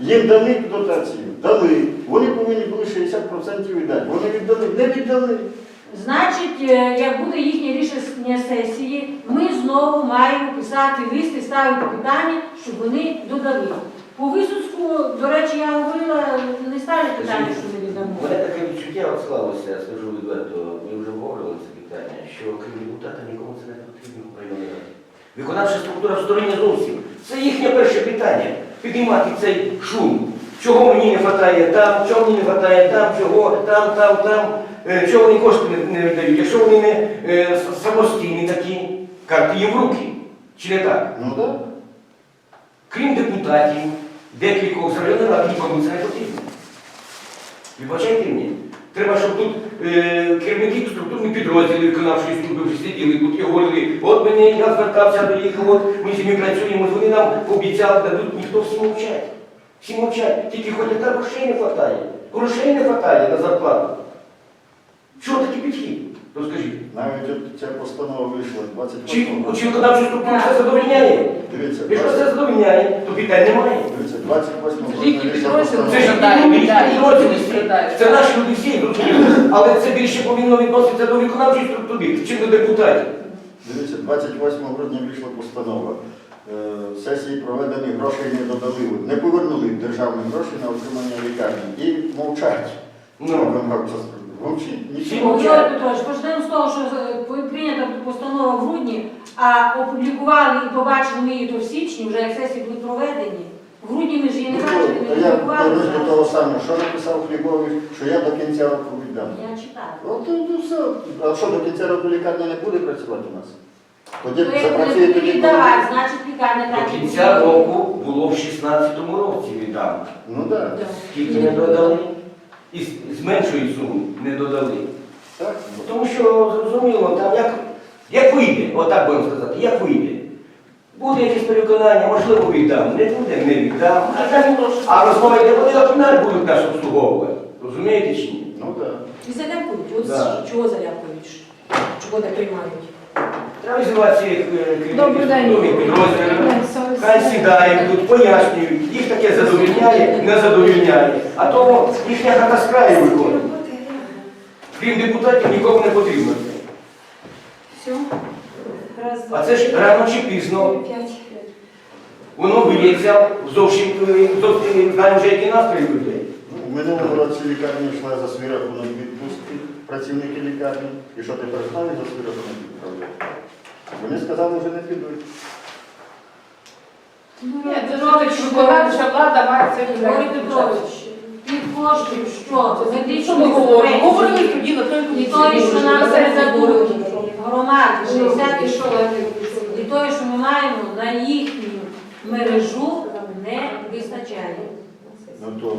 Їм дали дотацію, дали. Вони повинні були 60% віддати. Вони віддали, не віддали. Значить, е, як буде їхнє рішення сесії, ми знову маємо писати лист і ставити питання, щоб вони додали. По Висоцьку, до речі, я говорила, не ставлять питання, що У віддамо. мене таке відчуття от склалося, я скажу відверто, ми вже обговорювали це питання, що крім депутата нікому це не потрібно в районній раді. Виконавча структура в стороні зовсім. Це їхнє перше питання. Піднімати цей шум. Чого мені не вистачає там, чого мені не вистачає там, чого там, там, там, Е, чого вони кошти не, віддають, якщо вони не е, самостійні такі, карти їм в руки. Чи не так? Ну так. Крім депутатів, декількох ради нікому це не потрібно. Вибачайте мені. Треба, щоб тут е, керівники структурних підрозділів виконавчої служби сиділи тут і говорили, от мене я звертався до їх, от ми з ними працюємо, вони нам обіцяли, дадуть, ніхто всі мовчать. Всі мовчать. Тільки хоч так грошей не вистачає. Грошей не вистачає на зарплату. Чого такий підхід? Навіть от ця постанова вийшла Чи, 28 чи виконавчу структуру це задовольняє? Дивіться, Якщо це задовольняє, то питань немає. дивіться, 28 Їхні грудня вийшла підрозділи. Це ж Страдають, люди, да, і підрозділи всі. страдають. Це наші люди всі. Але це більше повинно відноситися до виконавчої структури, чим до депутатів. Дивіться, 28 грудня вийшла постанова. Е, Сесії проведені, грошей не додали, не повернули державні гроші на отримання лікарні. І мовчать. Ну. Виконавча структура. Мовчить. Нічого. мовчать. Петрович, почнемо з того, що е, прийнята постанова в грудні, а опублікували і побачили ми її то в січні, вже як сесії були проведені. В грудні ми ж її не бачили, Та не я опублікували. повернусь до того самого, що написав Хлібович, що я до кінця року віддам. Я читала. От і ну, все. А що до кінця року лікарня не буде працювати у нас? Тоді То як запрацює буде тоді. віддавати, значить лікарня так До кінця буде. року було в 16-му році віддано. Ну так. Да. Скільки не додали? І з з меншої суми не додали. Так. Тому що зрозуміло, там як, як вийде, отак будемо сказати, як вийде. Буде якесь переконання, можливо, віддам, не буде, не віддам. А, так, а розмова йде, вони опінар будуть нас обслуговувати. Розумієте чи ні? Ну так. І залякують. От Да. чого залякують? Чого не приймають? Треба цих е, Добрий день. підрозділів. Хай сідають тут, пояснюють, їх таке задовільняє, не задовільняє. А то їхня хата з краю виходить. Крім депутатів нікому не потрібно. Все. Раз, А це ж рано чи пізно. п'ять. Воно виється зовсім, е, зовсім знаємо вже які настрої у людей. Ну, В минулому році лікарня йшла за свій рахунок відпустки, працівники лікарні. І що тепер з нами за свій рахунок відправляють? Вони сказали, вже не підуть. Ні, це ж виконавча влада має це Григорій Петрович, під коштів, що? Що Медичні ми говоримо? Говорили тоді на той І той, що нам передадуть громади, 60 і що І той, що ми маємо на їхню мережу, не вистачає. Ну то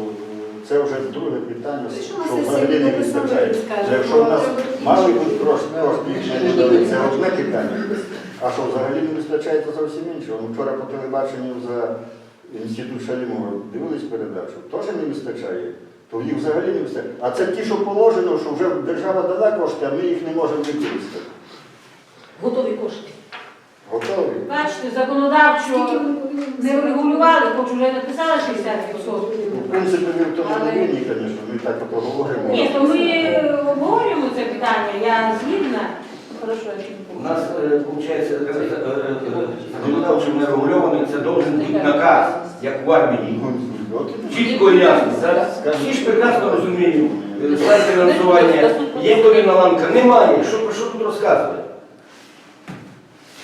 це вже друге питання, Ну, що взагалі не вистачає. Якщо в нас мали бути гроші, не це одне питання. А що взагалі не вистачає, то зовсім інше. Вчора по телебаченню за інститут Шалімова дивились передачу, теж не вистачає. То їх взагалі не вистачає. А це ті, що положено, що вже держава дала кошти, а ми їх не можемо використати. Готові кошти. Готові? Бачите, законодавчо не врегулювали, хоч вже написали 60%. Ну, В принципі, ви в тому не винні, звісно, ми так ото говоримо. Ні, то ми обговорюємо це питання, я згідна. У нас, виходить, законодавчо не регульований, це должен бути наказ, як в армії. Чітко і ясно. Всі ж прекрасно розуміють. Е, фінансування, є вторинна ланка, немає. Що, про що тут розказувати?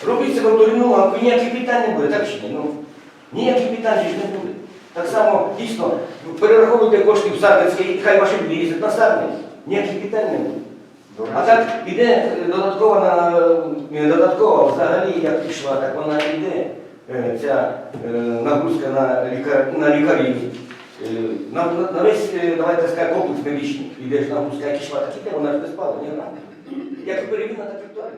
Робиться вторинну ланку, ніяких питань не буде, так чи ні? Ну, ніяких питань ж не буде. Так само, дійсно, перераховуйте кошти в Сарненський, хай ваші їздять на Сарненськ. Ніяких питань не буде. А так іде е, додаткова на не додаткова, взагалі як пішла, так вона йде. е, Ця е, нагрузка на лікар на лікарів. Е, На, на, на весь, е, давайте скажемо, комплекс медичний. Іде ж нагрузка, як ішла, так іде, вона ж не спала, ні. Як і перевірна, так і вторинна.